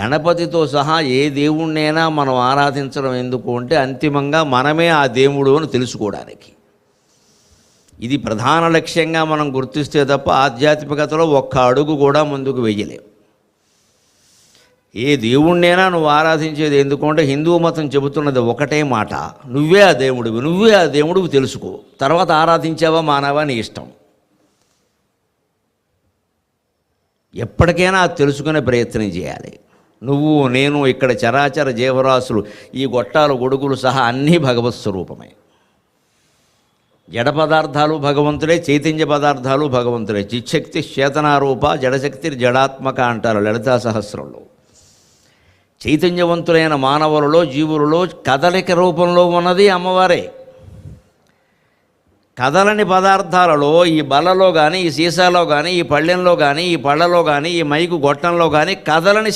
గణపతితో సహా ఏ దేవుణ్ణైనా మనం ఆరాధించడం ఎందుకు అంటే అంతిమంగా మనమే ఆ దేవుడు అని తెలుసుకోవడానికి. ఇది ప్రధాన లక్ష్యంగా మనం గుర్తిస్తే తప్ప ఆధ్యాత్మికతలో ఒక్క అడుగు కూడా ముందుకు వేయలేం ఏ దేవుణ్ణైనా నువ్వు ఆరాధించేది ఎందుకంటే హిందూ మతం చెబుతున్నది ఒకటే మాట నువ్వే ఆ దేవుడివి నువ్వే ఆ దేవుడివి తెలుసుకో. తర్వాత ఆరాధించావా మానవా నీ ఇష్టం. ఎప్పటికైనా అది తెలుసుకునే ప్రయత్నం చేయాలి. నువ్వు నేను ఇక్కడ చరాచర జీవరాశులు ఈ గొట్టాలు గొడుగులు సహా అన్నీ భగవత్ స్వరూపమే. జడ పదార్థాలు భగవంతుడే చైతన్య పదార్థాలు భగవంతుడే. చిచ్చక్తి చేతనారూప జడశక్తి జడాత్మక అంటారు లలితా సహస్రంలో. చైతన్యవంతులైన మానవులలో జీవులలో కదలిక రూపంలో ఉన్నది అమ్మవారే. కదలని పదార్థాలలో ఈ బలలో కానీ ఈ సీసాలో కానీ ఈ పళ్ళెంలో కానీ ఈ పళ్ళలో కానీ ఈ మైకు గొట్టంలో కానీ కదలని